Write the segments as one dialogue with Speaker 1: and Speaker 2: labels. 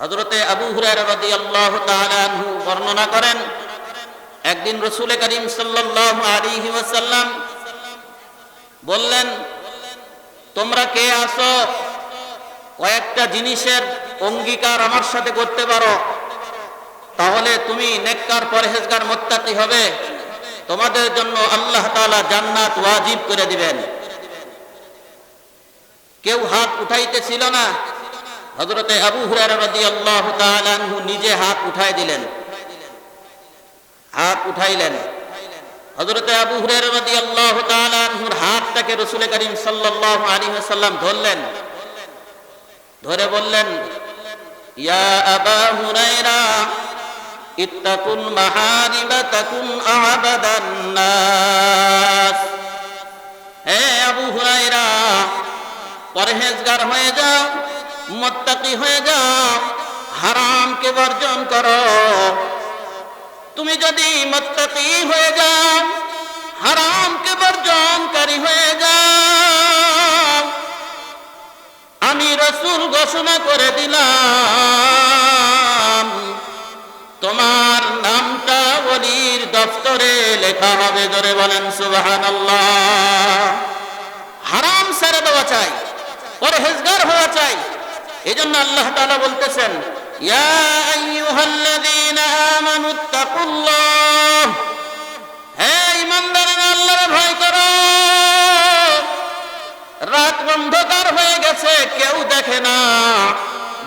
Speaker 1: হজরতে আবু হুরায়রা রাদিয়াল্লাহু তাআলা আনহু বর্ণনা করেন, একদিন রসুল করিম সাল্লাল্লাহু আলাইহি ওয়াসাল্লাম বললেন, তোমরা কে আসো কয়েকটা জিনিসের অঙ্গীকার আমার সাথে করতে পারো। তাহলে তুমি নেককার পরহেজগার মোত্তাকি হবে। তোমাদের জন্য আল্লাহ তাআলা জান্নাত ওয়াজিব করে দিবেন। কেউ হাত উঠাইতেছিল না। হজরতে আবু হুরায়রা রাদিয়াল্লাহু তাআলা আনহু নিজে হাত উঠাই দিলেন। হাত উঠাইলেন। হজরতে আবু হুরায়রা রাদিয়াল্লাহু তাআলা আনহুর হাতটাকে রাসূল করিম সাল্লাল্লাহু আলাইহি ওয়াসাল্লাম ধরলেন। ধরে বললেন, ইয়া আবা হুরায়রা, ইত্তাকুল মাহারিবা তাকুন আবাদান নাস। হে আবু হুরায়রা, পরহেজগার হয়ে যাও। মোত্তাকি হয়ে যাও, হারামকে বর্জন করো। তুমি যদি মোত্তাকি হয়ে যাও, হারামকে বর্জনকারী হয়ে যাও। আমি রসুল ঘোষণা করে দিলাম, তোমার নামটা ওলির দফতরে লেখা হবে ধরে বলেন সুবাহান হারাম ছেড়ে দেওয়া চাই, পরহেজগার হওয়া চাই এই জন্য আল্লাহ তাআলা বলতেছেন, ইয়া ভয় করো। রাত হয়ে গেছে, কেউ দেখে না।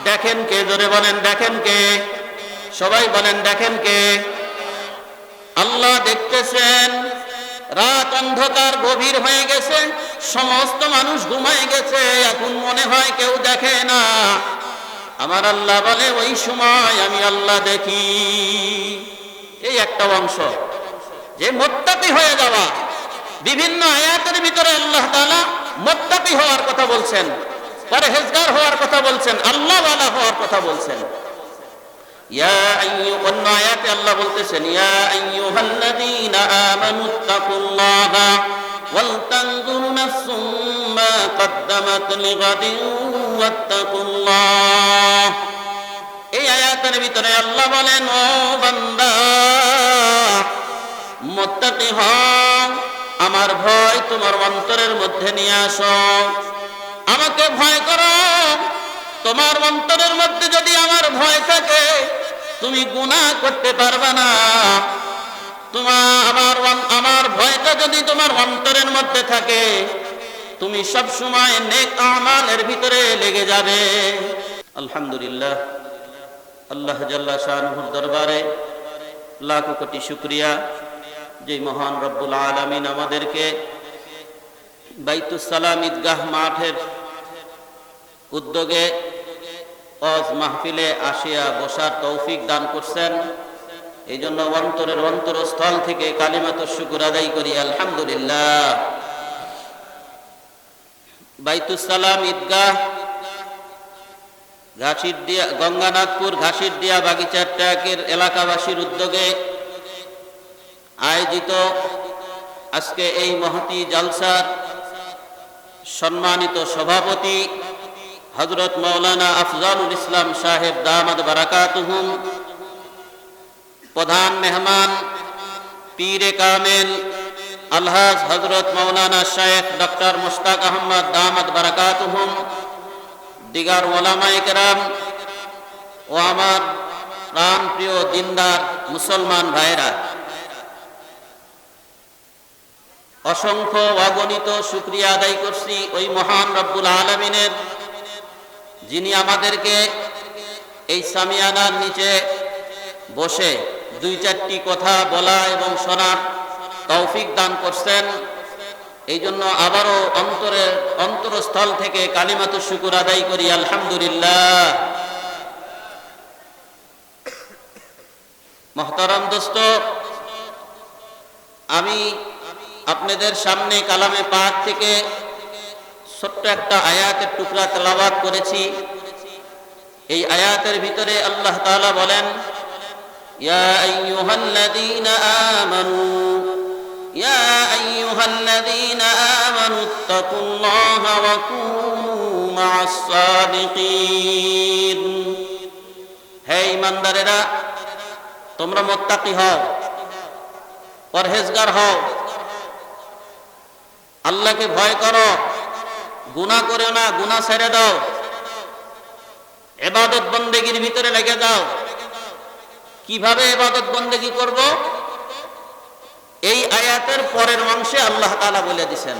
Speaker 1: দেখেন কে? জোরে বলেন, দেখেন কে? সবাই বলেন, দেখেন কে? আল্লাহ দেখতেছেন রাত অন্ধকার গভীর হয়ে গেছে, সমস্ত মানুষ ঘুমায় গেছে, এখন মনে হয় কেউ দেখে না। আমার আল্লাহ বলে, ওই সময় আমি আল্লাহ দেখি। এই একটা অংশ। যে মোত্তাকি হয়ে যাওয়া, বিভিন্ন আয়াতের ভিতরে আল্লাহ তাআলা মোত্তাকি হওয়ার কথা বলছেন, পরহেজগার হওয়ার কথা বলছেন, আল্লাহওয়ালা হওয়ার কথা বলছেন। আল্লাহ ভিতরে আল্লাহ বলেন, ও আমার ভয় তোমার অন্তরের মধ্যে নিয়ে আসো। আমাকে ভয় করো তোমার অন্তরের মধ্যে যদি আমার ভয় থাকে, তুমি গুণা করতে পারবে না। তোমার আমার আমার ভয়টা যদি তোমার অন্তরের মধ্যে থাকে, তুমি সব সময় নেক আমালের ভিতরে লেগে যাবে। আলহামদুলিল্লাহ। আল্লাহ জাল্লা শাহুর দরবারে লাখ কোটি শুক্রিয়া। যে মহান রব্বুল আলমিন আমাদেরকে বাইতুসালাম ঈদগাহ মাঠের উদ্যোগে অজ মাহফিলে আসিয়া বসার তৌফিক দান করছেন। এই জন্য অন্তরের অন্তরস্থল থেকে কালিমাত শুকুর আদায় করি, আলহামদুলিল্লাহ। বাইতুসালাম ঈদগাহ ঘাসির দিয়া গঙ্গানাথপুর ঘাসির দিয়া বাগিচার ট্যাকের এলাকাবাসীর উদ্যোগে আয়োজিত আজকে এই মহতি জালসার সম্মানিত সভাপতি হজরত মৌলানা আফজালুল ইসলাম সাহেব দামাদ বারাকাতুহুম, প্রধান মেহমান, পীরে কামেল, আলহাজ হজরত মৌলানা শেখ ডক্টর মুশতাক আহমদ দামাদ বারাকাতুহুম, দিগার ওলামাই কেরাম ও আমার প্রাণ প্রিয় দিনদার মুসলমান ভাইরা। অসংখ্য অগণিত শুক্রিয়া আদায় করছি ওই মহান রব্বুল আলমিনের যিনি আমাদেরকে এই সামিয়ানার নিচে বসে দুই চারটি কথা বলা এবং শোনার তৌফিক দান করছেন। এই জন্য আবারও অন্তরের অন্তরস্থল থেকে কালিমাত শুকুর আদায় করি, আলহামদুলিল্লাহ। মহতারাম দোস্ত, আমি আপনাদের সামনে কালামে পাক থেকে ছোট্ট একটা আয়াতের টুকরা তেলাবাদ করেছি। এই আয়াতের ভিতরে আল্লাহ তাআলা বলেন সাদিকিন ইমানদারেরা তোমরা মোত্তাকি হও, পরহেজগার হও। আল্লাহকে ভয় করো। গুনাহ করো না, গুনাহ ছেড়ে দাও। এবাদত বন্দেগীর ভিতরে লেগে যাও কীভাবে এবাদত বন্দেগী করব? এই আয়াতের পরের অংশে আল্লাহ তালা বলে দিছেন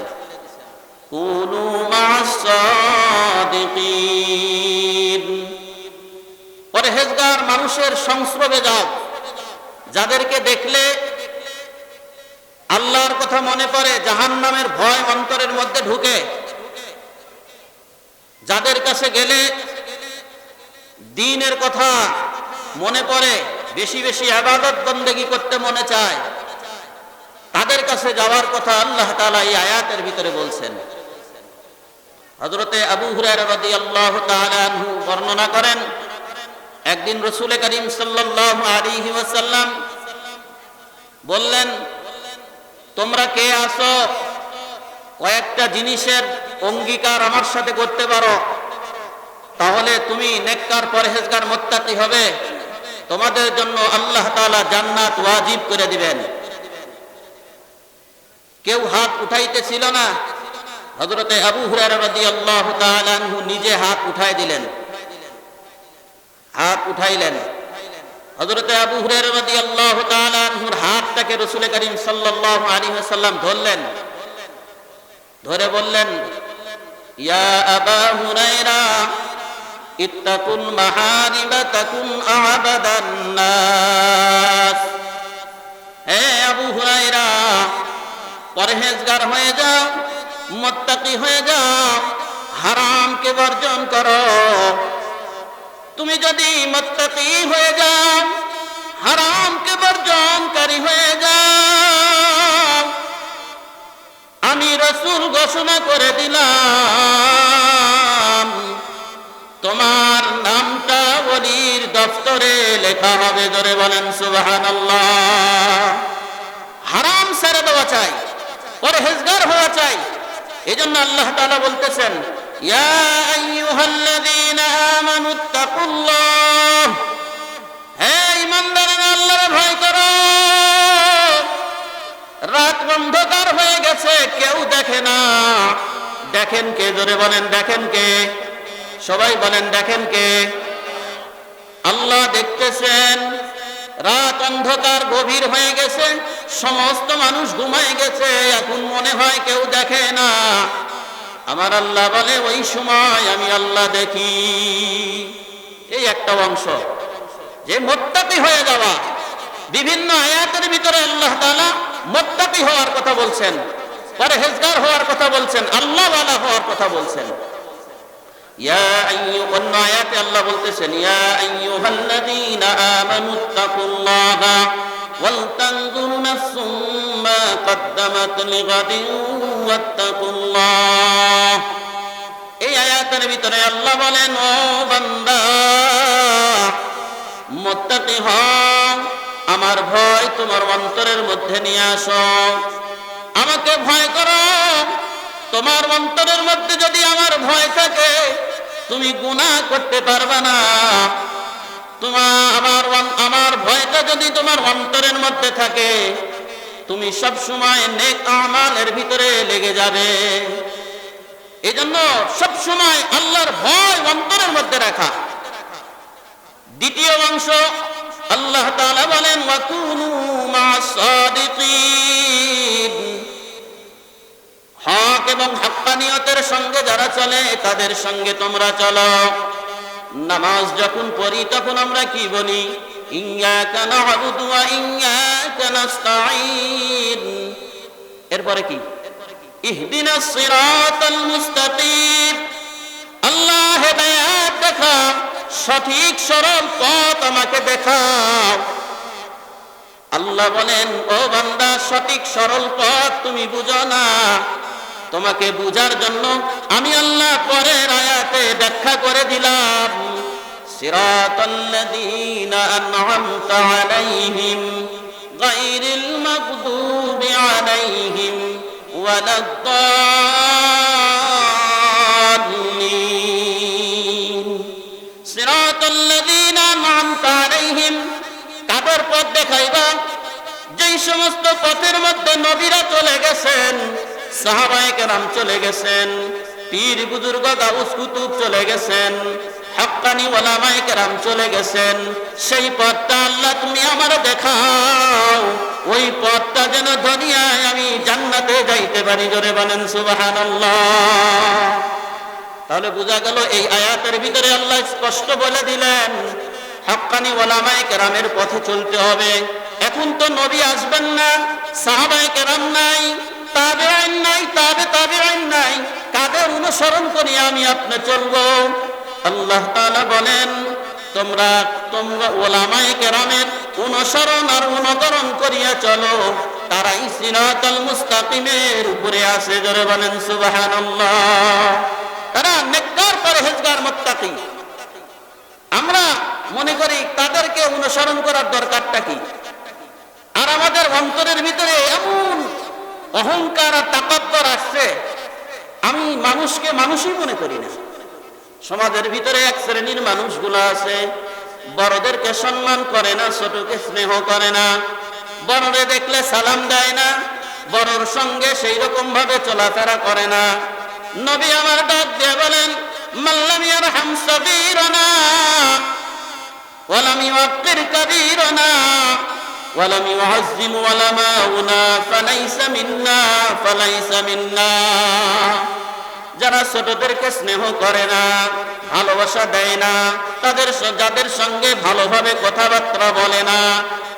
Speaker 1: পরহেজগার মানুষের সংস্রবে যাও। যাদেরকে দেখলে আল্লাহর কথা মনে পড়ে, জাহান্নামের ভয় অন্তরের মধ্যে ঢুকে। যাদের কাছে গেলে দিনের কথা মনে পড়ে, বেশি বেশি আবাদত বন্দেগি করতে মনে চায়, তাদের কাছে যাওয়ার কথা আল্লাহ তাআলা এই আয়াতের ভিতরে বলছেন। হযরতে আবু হুরায়রা রাদিয়াল্লাহু তাআলা বর্ণনা করেন, একদিন রসুল করিম সাল্লাল্লাহু আলাইহি ওয়াসাল্লাম বললেন, তোমরা কে আসো কয়েকটা জিনিসের অঙ্গীকার আমার সাথে করতে পারো। তাহলে তুমি নেককার পরহেজগার মোত্তাকি হবে। তোমাদের জন্য আল্লাহ তাআলা জান্নাত ওয়াজিব করে দিবেন। কেউ হাত উঠাইতেছিল না। হজরতে আবু তাআলা নিজে হাত উঠাই দিলেন। হাত উঠাইলেন। হজরতে আবু আনহুর হাতটাকে রাসূল করিম সাল্লাল্লাহু আলাইহি ওয়াসাল্লাম ধরলেন। ধরে বললেন ইয়া আবা হুরায়রা, ইত্তাকুন মাহারিবা তাকুন আবাদান নাস। হে আবু হুরায়রা, পরহেজগার হয়ে যাও, মুত্তাকি হয়ে যাও, হারামকে বর্জন করো। তুমি যদি মুত্তাকি হয়ে যাও, হারামকে বর্জনকারী হয়ে যাও। আমি রসুল ঘোষণা করে দিলাম। তোমার নামটা ওলির দফতরে লেখা হবে ধরে বলেন সুবাহান হারাম ছেড়ে দেওয়া চাই, পরহেজগার হওয়া চাই। এই জন্য আল্লাহ তালা বলতেছেন হে ভয় করো। রাত অন্ধকার হয়ে গেছে, কেউ দেখে না। দেখেন কে? জোরে বলেন, দেখেন কে? সবাই বলেন, দেখেন কে? আল্লাহ দেখতেছেন, রাত অন্ধকার গভীর হয়ে গেছে, সমস্ত মানুষ ঘুমায় গেছে, এখন মনে হয় কেউ দেখে না। আমার আল্লাহ বলে, ওই সময় আমি আল্লাহ দেখি। এই একটা অংশ। যে মোত্তাকি হয়ে যাওয়া, বিভিন্ন আয়াতের ভিতরে আল্লাহ তাআলা মোত্তাকি হওয়ার কথা বলছেন, পরহেজগার হওয়ার কথা বলছেন আল্লাহ ওয়ালা হওয়ার কথা বলছেন। ইয়া অন্য আয়াতে, আল্লাহ বলতেছেন, ইয়া আইয়ুহাল্লাযীনা আমানুত্তাকুল্লাহা ওয়াল তানজুর নাফসুম মা কদ্দামাত লিগাদিন ওয়াত্তাকুল্লাহ। এই আয়াতের ভিতরে আল্লাহ বলেন, ও বান্দা, মুত্তাকি হও। আমার ভয় তোমার অন্তরের মধ্যে নিয়ে আসো। আমাকে ভয় করো। তোমার অন্তরের মধ্যে যদি আমার ভয় থাকে, তুমি গুণা করতে পারবে না। তোমার আমার আমার ভয়টা যদি তোমার অন্তরের মধ্যে থাকে, তুমি সব সময় নেক আমালের ভিতরে লেগে যাবে। এজন্য সব সময় আল্লাহর ভয় অন্তরের মধ্যে রাখা। দ্বিতীয় অংশ আল্লাহ তাআলা বলেন, ওয়াকুনু মা'আস সাদিকিন হক এবং হাক্কানিয়তের সঙ্গে যারা চলে, তাদের সঙ্গে তোমরা চলো। নামাজ যখন পড়ি, তখন আমরা কি বলি? ইyyaka না'বুদু ওয়া ইyyaka নাস্তাঈন। এরপরে কি? ইহদিনাস সিরাতাল মুস্তাকিম। আল্লাহ সঠিক সরল পথ আমাকে দেখাও। আল্লাহ বলেন, ও বান্দা, সঠিক সরল পথ তুমি বুঝো না। তোমাকে বুঝার জন্য আমি আল্লাহ পরের আয়াতে ব্যাখ্যা করে দিলাম। সিরাতাল্লাযীনা আন'আমতা আলাইহিম গায়রিল মাগদুবি আলাইহিম ওয়ালাদ-দাল্লিন। দেখাইবা। যেই সমস্ত পথের মধ্যে নবীরা চলে গেছেন, সাহাবায়ে কেরাম চলে গেছেন, পীর বুজুর্গ গাউস কুতুব চলে গেছেন হাক্কানি ওলামায়ে কেরাম চলে গেছেন, সেই পথটা আল্লাহ তুমি আমার দেখাও। ওই পথটা যেন দুনিয়ায় আমি জান্নাতে যাইতে পারি, জোরে বলেন সুবহানাল্লাহ। তাহলে বোঝা গেল এই আয়াতের ভিতরে আল্লাহ স্পষ্ট বলে দিলেন হাক্কানি ওলামায়ে কেরামের পথে চলতে হবে। এখন তো নবী আসবেন না, সাহাবায়ে কেরাম নাই তাবে আইন নাই, তাবে তাবে আইন নাই। কাদের অনুসরণ করি আমি আপনি চলবো? আল্লাহ তাআলা বলেন, তোমরা তোমরা ওলামায়ে কেরামের অনুসরণ আর অনুকরণ করিয়া চলো। তারাই সিরাতাল মুস্তাকিমের উপরে আসে জোরে বলেন, সুবহানাল্লাহ। তারা নেককার, পরহেজগার, মুত্তাকি। আমরা মনে করি তাদেরকে অনুসরণ করার দরকারটা কি? আর আমাদের অন্তরের ভিতরে এমন অহংকার আর তাকাব্বর আসছে, আমি মানুষকে মানুষই মনে করি না। সমাজের ভিতরে এক শ্রেণির মানুষগুলো আছে, বড়দেরকে সম্মান করে না, ছোটকে স্নেহ করে না, বড়রে দেখলে সালাম দেয় না, বড়র সঙ্গে সেই রকম ভাবে চলাফেরা করে না। নবী আমার ডাক দিয়ে বলেন মাল্লামিয়ার মাল্লাম ইয়ারহাম ওয়ালাম ইউক্কির কাবীরানা ওয়ালাম ইউআজ্জিম ওয়ালামাউনা ফালাইসা মিন্না ফালাইসা মিন্না যারা ছোটদেরকে স্নেহ করে না, ভালোবাসা দেয় না, তাদের যাদের সঙ্গে ভালোভাবে কথাবার্তা বলে না,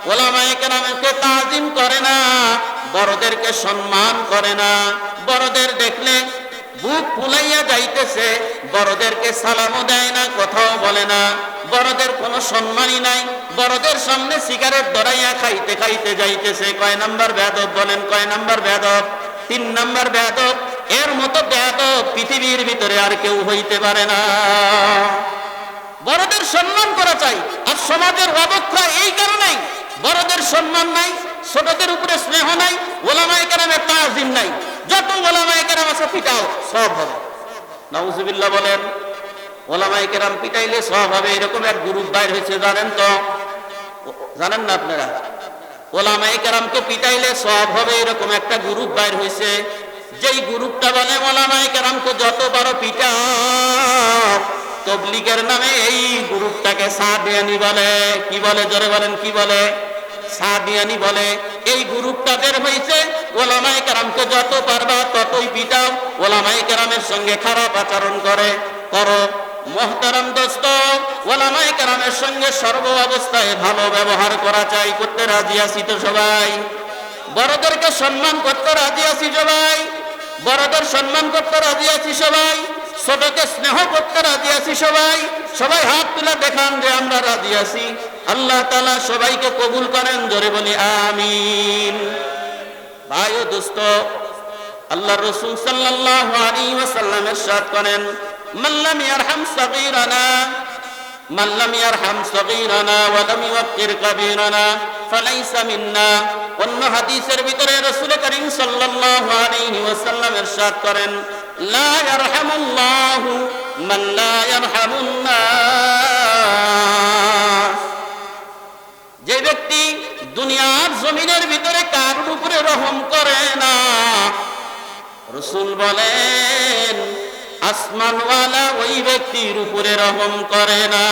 Speaker 1: ওলামায়ে কেরামকে তাজিম করে না, বড়দেরকে সম্মান করে না, বড়দের দেখলে বুক ফুলাইয়া যাইতেছে, বড়দেরকে সালামও দেয় না, কথাও বলে না। বড়দের কোনো সম্মানই নাই, বড়দের সামনে সিগারেট ধরাইয়া খাইতে খাইতে যাইতেছে। কয় নাম্বার বেদব বলেন, কয় নাম্বার বেদব তিন নাম্বার বেদব এর মতো বেদব পৃথিবীর ভিতরে আর কেউ হইতে পারে না। বড়দের সম্মান করা চাই, আর সমাজের অবক্ষা এই কারণেই। বড়দের সম্মান নাই ছোটদের উপরে স্নেহ নাই, ওলামায়ে কেরামের তাজিম নাই। যত ওলামায়ে কেরাম আছে পিটাও, সব হবে। নাউজুবিল্লাহ বলেন, ওলামায়ে কেরাম পিটাইলে সব হবে। এরকম এক গ্রুপ বাইর হয়েছে, জানেন তো? জানেন না আপনারা? ওলামায়ে কেরামকে পিটাইলে সব হবে, এরকম একটা গ্রুপ বাইর হয়েছে। যেই গ্রুপটা বলে, ওলামায়ে কেরামকে যত বড় পিটাও, তবলিগের নামে এই গ্রুপটাকে সাদিয়ানি বলে। কি বলে? জোরে বলেন, কি বলে? সাদিয়ানি বলে, এই গ্রুপটা বের হয়েছে। ওলামায়ে কেরামকে যত পারবা ততই পিটাও। ওলামায়ে কেরামের সঙ্গে খারাপ আচরণ করে। করো, মোহতারাম দোস্ত। ওলামায়ে কেরামের সঙ্গে সর্ব অবস্থায় ভালো ব্যবহার করা চাই, করতে রাজি আছি তো সবাই। বড়দেরকে সম্মান করতে রাজি আছি সবাই। বড়দের সম্মান করতে রাজি আছি সবাই। ছোটকে স্নেহ করতে রাজি আছি সবাই। সবাই হাত তুলে দেখান যে আমরা রাজি আছি। আল্লাহ তালা সবাইকে কবুল করেন, জোরে বলি, আমিন। ভাই ও দোস্ত আল্লাহ রসুল সাল্লাল্লাহু আলাইহি ওয়াসাল্লাম ইরশাদ করেন মাল্লাম ইয়ারহাম সাগীরানা মাল্লাম ইয়ারহাম সাগীরানা ওয়া লাম ইউক্কির কাবীরানা, ফালাইসা মিন্না। অন্য হাদিসের ভিতরে রাসূল করিম সাল্লাল্লাহু আলাইহি ওয়াসাল্লাম ইরশাদ করেন লা ইয়ারহামুল্লাহু মান লা ইয়ারহামুন নাস যে ব্যক্তি দুনিয়ার জমিনের ভিতরে কারোর উপরে রহম করে না, রসুল বলেন আসমানওয়ালা ওই ব্যক্তির উপরে রহম করে না।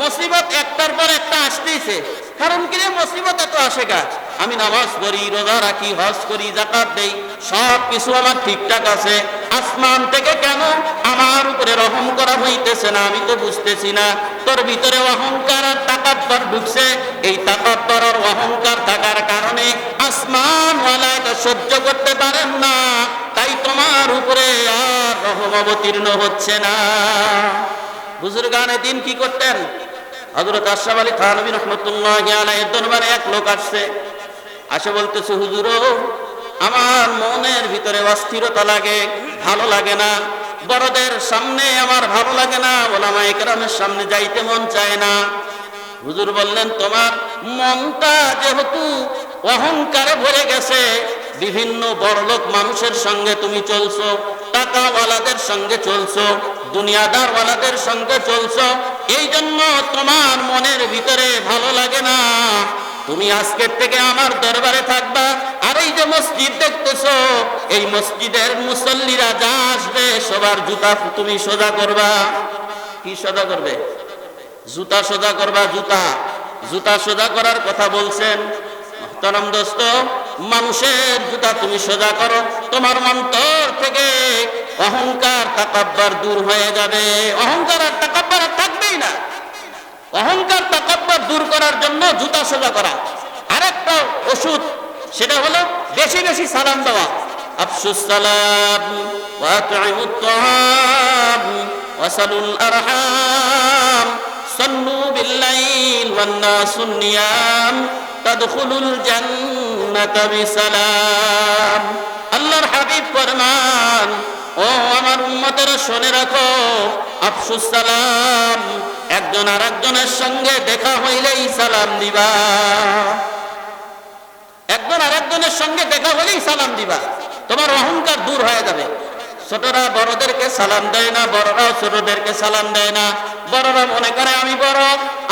Speaker 1: মুসিবত একটার পর একটা আসতেইছে কারণ কি রে মুসিবত এত আসে গাছ আমি নামাজ পড়ি, রোজা রাখি, হজ করি জাকাত দেই, সব কিছু আমার ঠিকঠাক আছে। আসমান থেকে কেন আমার উপরে রহম করা হইতেছে না, আমি তো বুঝতেছি না। তোর ভিতরে অহংকার আর তাকাব্বর ঢুকছে। এই তাকাব্বর আর অহংকার থাকার কারণে আসমানওয়ালা এটা সহ্য করতে পারেন না। তোমার উপরে আর রহম অবতীর্ণ হচ্ছে না। বুজুর্গানে দিন কি করতেন? হজরত আশরাফ আলী থানবী রহমতুল্লাহ আলাইহির দরবারে এক লোক আসছে। আসে বলতেছে, হুজুর, আমার মনের ভিতরে অস্থিরতা লাগে, ভালো লাগে না। বড়দের সামনে আমার ভালো লাগে না। ওলামা একরামের সামনে যাইতে মন চায় না। হুজুর বললেন, তোমার মনটা যেহেতু অহংকারে ভরে গেছে, বিভিন্ন বড়লোক মানুষের সঙ্গে তুমি চলছো, টাকাওয়ালাদের সঙ্গে চলছো, দুনিয়াদারওয়ালাদের সঙ্গে চলছো এই জন্য তোমার মনের ভিতরে ভালো লাগে না। তুমি আজকের থেকে আমার দরবারে থাকবা, আর এই যে মসজিদ দেখতেছো, এই মসজিদের মুসল্লিরা যা আসবে, সবার জুতা তুমি সোজা করবা। কি সোজা করবে? জুতা সোজা করবা, জুতা। জুতা সোজা করার কথা বলছেন। মহতারাম দোস্ত, মানুষের জুতা তুমি সোজা করো। তোমার মন্তর থেকে অহংকার, তাকাব্বার দূর হয়ে যাবে। অহংকার আর তাকাব্বার আর থাকবেই না। অহংকার, তাকাব্বার দূর করার জন্য জুতা সোজা করা। আরেকটা ওষুধ, সেটা হলো বেশি বেশি সালাম দেওয়া। আফসুস সালাম ওয়াসালুল আরহাম। বিল্লাইল ওয়ান নাসুন নিয়াম তাদখুলুল জান্নাতা বিসালাম আল্লাহর হাবিব ফরমান, ও আমার উম্মতেরা শুনে রাখো, আফসুস সালাম, একজন আর একজনের সঙ্গে দেখা হইলেই সালাম দিবা। একজন আর একজনের সঙ্গে দেখা হলেই সালাম দিবা। তোমার অহংকার দূর হয়ে যাবে। ছোটরা বড়দেরকে সালাম দেয় না, বড়রাও ছোটদেরকে সালাম দেয় না। বড়রা মনে করে, আমি বড়,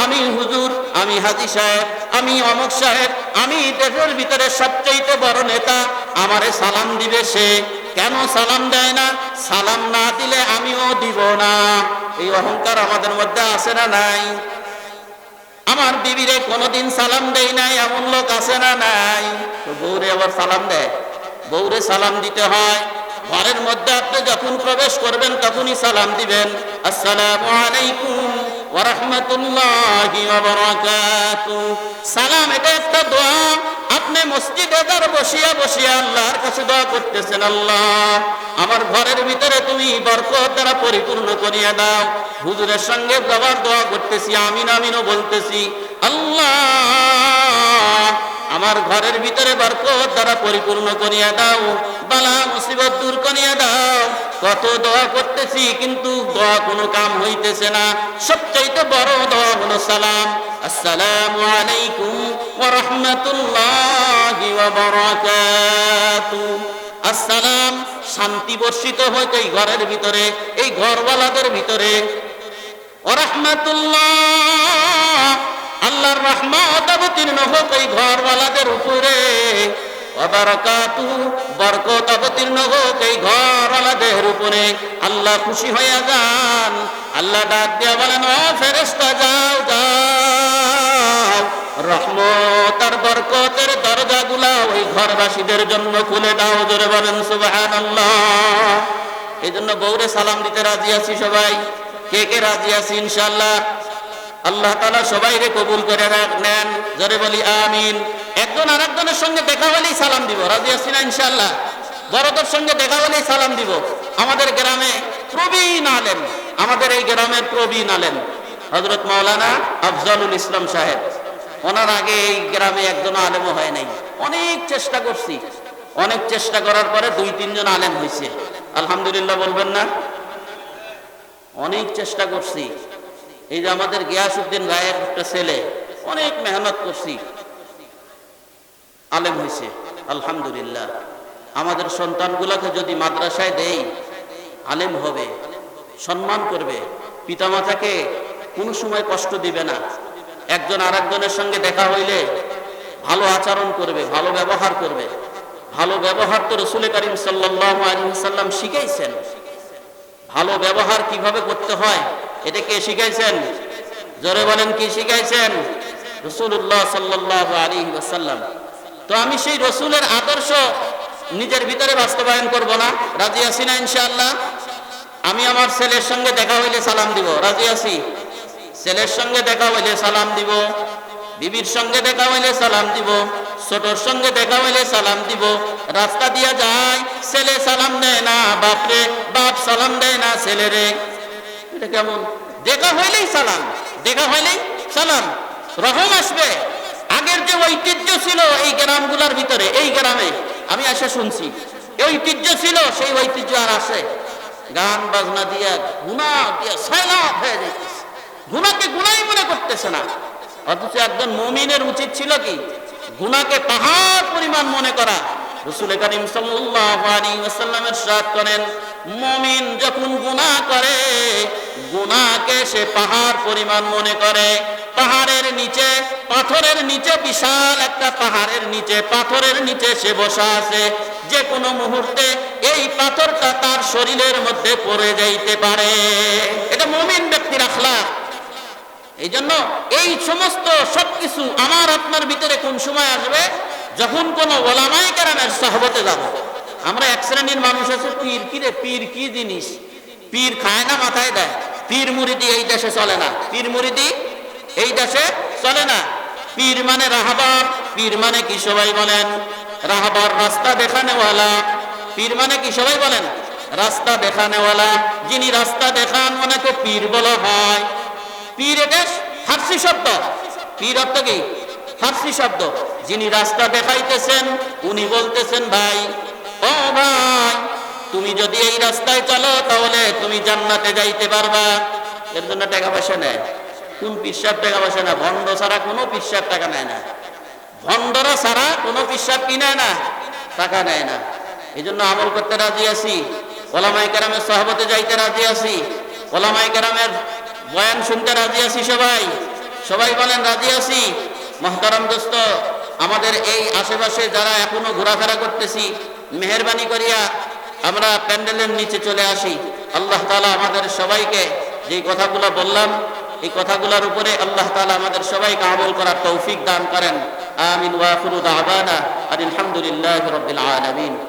Speaker 1: আমি হুজুর, আমি হাজি সাহেব, আমি অমুক সাহেব, আমি দেশের ভিতরে সবচেয়ে বড় নেতা। আমারে সালাম দিবে সে। কেন সালাম দেয় না? সালাম না দিলে আমিও দিব না। এই অহংকার আমাদের মধ্যে আছে না নাই? আমার বিবিরে কোনোদিন সালাম দেই নাই, এমন লোক আছে না নাই? বউরে আবার সালাম দেয়। বউরে সালাম দিতে হয় ঘরের মধ্যে আপনি যখন প্রবেশ করবেন, তখনই সালাম দিবেন। আসসালামু আলাইকুম সালাম, এটা একটা দোয়া। আপনি মসজিদে বসিয়া বসিয়া আল্লাহর কাছে দোয়া করতেছেন, আল্লাহ, আমার ঘরের ভিতরে তুমি বরকত দ্বারা পরিপূর্ণ করিয়া দাও। হুজুরের সঙ্গে বাবার দোয়া করতেছি, আমিন আমিনও বলতেছি, আল্লাহ আমার ঘরের ভিতরে বরকত দ্বারা পরিপূর্ণ করিয়া দাও। বালা মুসিবত দূর করিয়া দাও। কত দোয়া করতেছি, কিন্তু দোয়া কোনো কাম হইতেছে না। সবচাইতে বড় দোয়া হলো সালাম। আসসালামু আলাইকুম ওয়া রাহমাতুল্লাহি ওয়া বারাকাতুহু আসসালাম, শান্তি বর্ষিত হয় এই ঘরের ভিতরে, এই ঘরওয়ালাদের ভিতরে। ও রাহমাতুল্লাহ। আল্লাহর রহমত অবতীর্ণ হোক এই ঘরওয়ালাদের উপরে। বরকত অবতীর্ণ হোক এই ঘরওয়ালাদের উপরে। আল্লাহ খুশি হয়ে যান। আল্লাহ ডাক দিয়া বলেন, ও ফেরেস্তা যাও যাও। রহমত আর বরকতের দরজাগুলা ওই ঘরবাসীদের জন্য খুলে দাও, জোরে বলেন, সুবহানাল্লাহ। এই জন্য বউরে সালাম দিতে রাজি আছি সবাই। কে কে রাজি আছি ইনশাল্লাহ আল্লাহ তালা সবাই রে কবুল করে রাখ- নেন, জোরে বলি আমিন। একজন আর একজনের সঙ্গে দেখা হলেই সালাম দিব। রাজি আছি না ইনশাল্লাহ বড়দের সঙ্গে দেখা হলেই সালাম দিব। আমাদের গ্রামে প্রবীণ আলেন আমাদের এই গ্রামের প্রবীণ আলেন হজরত মাওলানা আফজালুল ইসলাম সাহেব। ওনার আগে এই গ্রামে একজন আলেমও হয় নাই। অনেক চেষ্টা করছি। অনেক চেষ্টা করার পরে দুই, তিনজন আলেম হয়েছে আলহামদুলিল্লাহ বলবেন না। অনেক চেষ্টা করছি। এই যে আমাদের গিয়াসুদ্দিন রায়ের একটা ছেলে, অনেক মেহনত করছি। আলেম হয়েছে, আলহামদুলিল্লাহ। আমাদের সন্তানগুলোকে যদি মাদ্রাসায় দেই, আলেম হবে, সম্মান করবে। পিতামাতাকে কোনো সময় কষ্ট দিবে না। একজন আর সঙ্গে দেখা হইলে ভালো আচরণ করবে, ভালো ব্যবহার করবে। ভালো ব্যবহার তো রসুল করিম সাল্লাম শিখাইছেন। ভালো ব্যবহার কীভাবে করতে হয় এটা কে শিখাইছেন? জোরে বলেন, কি শিখাইছেন? রসুল্লাহ সাল্লাহ আলী ওসাল্লাম তো আমি সেই রসুলের আদর্শ নিজের ভিতরে বাস্তবায়ন করব না। রাজি আছি না ইনশাআল্লাহ? আমি আমার ছেলের সঙ্গে দেখা হইলে সালাম দিব। রাজি আছি? ছেলের সঙ্গে দেখা হইলে সালাম দিব। বিবির সঙ্গে দেখা হইলে সালাম দিব। ছোটর সঙ্গে দেখা হইলে সালাম দিব। রাস্তা দিয়া যায়, ছেলে সালাম দেয় না, বাপরে, বাপ সালাম দেয় না, ছেলেরে। এটা কেমন? দেখা হইলেই সালাম, দেখা হইলেই সালাম, রহম আসবে। আগের যে ঐতিহ্য ছিল এই গ্রামগুলোর ভিতরে, এই গ্রামে, আমি এসে শুনছি ঐতিহ্য ছিল, সেই ঐতিহ্য আর আসে। গান বাজনা দিয়া গুণা দিয়া সাইলাম হয়ে যাইতেছে। গুণাকে গুণাই মনে করতেছে না। অথচ একজন মমিনের উচিত ছিল কি? গুণাকে পাহাড় পরিমাণ মনে করা। রসুল করিম সাল্লামের সাথ করেন, মমিন যখন গুণা করে গুণাকে সে পাহাড় পরিমাণ মনে করে। পাহাড়ের নিচে, পাথরের নিচে, বিশাল একটা পাহাড়ের নিচে, পাথরের নিচে সে বসা আছে। যে কোনো মুহূর্তে এই পাথরটা তার শরীরের মধ্যে পড়ে যাইতে পারে। এটা মুমিন ব্যক্তির আখলাক এই জন্য এই সমস্ত সবকিছু আমার আপনার ভিতরে কোন সময় আসবে? যখন কোন ওলামাই কেরামের সহবতে যাব, আমরা এক শ্রেণির মানুষ আছে, পীর কি রে, পীর কি জিনিস? পীর খায় না, মাথায় দেয়। পীর মুরিদি এই দেশে চলে না। পীর মুরিদি এই দেশে চলে না। পীর মানে রাহাবার, পীর মানে কি সবাই বলেন? রাহাবার রাস্তা দেখানেওয়ালা। পীর মানে কি সবাই বলেন? রাস্তা দেখানেওয়ালা। যিনি রাস্তা দেখান ওনাকে পীর বলা হয়। পীর এটা ফার্সি শব্দ। পীর অর্থ কি? ফার্সি শব্দ। যিনি রাস্তা দেখাইতেছেন, উনি বলতেছেন, ভাই, ও ভাই, তুমি যদি এই রাস্তায় চলো, তাহলে তুমি জান্নাতে যাইতে পারবা। এর জন্য টাকা পয়সা নেয়। কোন পিসাব টাকা পয়সা না? ভণ্ড ছাড়া কোনো পিসাব টাকা নেয় না। ভণ্ডরা ছাড়া কোনো পিসাব কি নেয় না, টাকা নেয় না। এই জন্য আমল করতে রাজি আছি। ওলামাই কেরামের সহবতে যাইতে রাজি আছি। ওলামাই কেরামের বয়ান শুনতে রাজি আছি সবাই। সবাই বলেন, রাজি আছি? মহতারাম দোস্ত আমাদের এই আশেপাশে যারা এখনও ঘোরাফেরা করতেছি, মেহরবানি করিয়া আমরা প্যান্ডেলের নিচে চলে আসি। আল্লাহ তালা আমাদের সবাইকে যে কথাগুলো বললাম, এই কথাগুলোর উপরে আল্লাহ তালা আমাদের সবাইকে আমল করার তৌফিক দান করেন। আমিন ওয়াফুরুদ আবানা আলহামদুলিল্লাহ রবিল আলমিন।